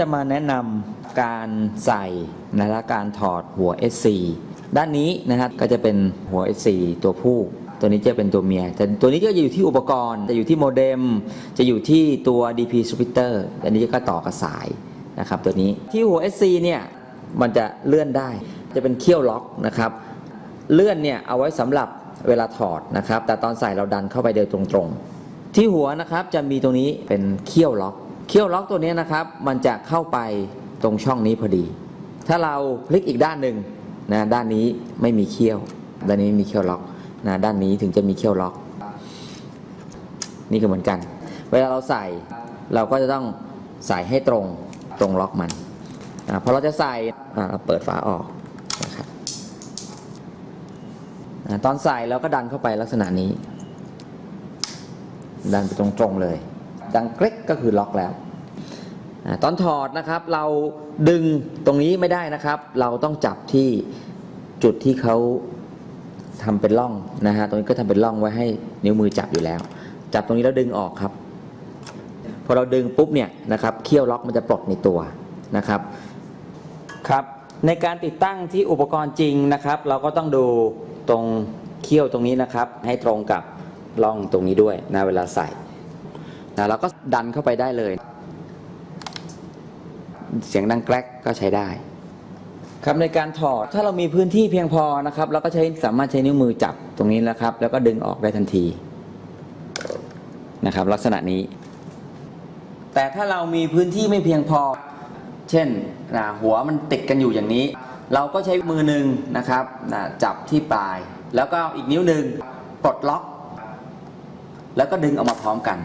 จะมาแนะนำการใส่นะและการถอดหัว SC ด้านนี้นะครับก็จะเป็นหัว SC ตัวผู้ตัวนี้จะเป็นตัวเมียแต่ตัวนี้ก็จะอยู่ที่อุปกรณ์ จะอยู่ที่โมเด็ม จะอยู่ที่ตัว DP splitter อันนี้ก็ต่อกับสายนะครับตัวนี้ที่หัว SC เนี่ยมันจะเลื่อนได้ จะเป็นเขี้ยวล็อกนะครับ เลื่อนเนี่ยเอาไว้สำหรับเวลาถอดนะครับ แต่ตอนใส่เราดันเข้าไปโดยตรงๆ ที่หัวนะครับจะมีตรงนี้เป็นเขี้ยวล็อก เขี้ยวล็อกตัวนี้นะครับ มันจะเข้าไปตรงช่องนี้พอดี ถ้าเราพลิกอีกด้านหนึ่งนะด้านนี้ไม่มีเขี้ยว ด้านนี้มีเขี้ยวล็อกนะด้านนี้ถึงจะมีเขี้ยวล็อก นี่ก็เหมือนกัน เวลาเราใส่เราก็จะต้องใส่ให้ตรงตรงล็อกมันอพอเราจะใส่อ่าเราเปิดฝาออกนะครับตอนใส่เราก็ดันเข้าไปลักษณะนี้ ดันไปตรงๆเลย ดังเกร็กก็คือล็อกแล้วตอนถอดนะครับเราดึงตรงนี้ไม่ได้นะครับ เราต้องจับที่จุดที่เขาทำเป็นร่องนะฮะตรงนี้ก็ทำเป็นร่องไว้ให้นิ้วมือจับอยู่แล้ว จับตรงนี้แล้วดึงออกครับ พอเราดึงปุ๊บเนี่ยนะครับเขี้ยวล็อกมันจะปลดในตัวนะครับครับ ในการติดตั้งที่อุปกรณ์จริงนะครับ เราก็ต้องดูตรงเขี้ยวตรงนี้นะครับ ให้ตรงกับร่องตรงนี้ด้วยนะเวลาใส่ นะเราก็ดันเข้าไปได้เลย เสียงดังแกรกก็ใช้ได้ ครับในการถอดถ้าเรามีพื้นที่เพียงพอนะครับเราก็ใช้สามารถใช้นิ้วมือจับตรงนี้นะครับ แล้วก็ดึงออกได้ทันทีนะครับ ลักษณะนี้ แต่ถ้าเรามีพื้นที่ไม่เพียงพอ เช่นนะหัวมันติดกันอยู่อย่างนี้ เราก็ใช้มือหนึ่งนะครับนะจับที่ปลาย แล้วก็อีกนิ้วหนึ่งปลดล็อก แล้วก็ดึงออกมาพร้อมกัน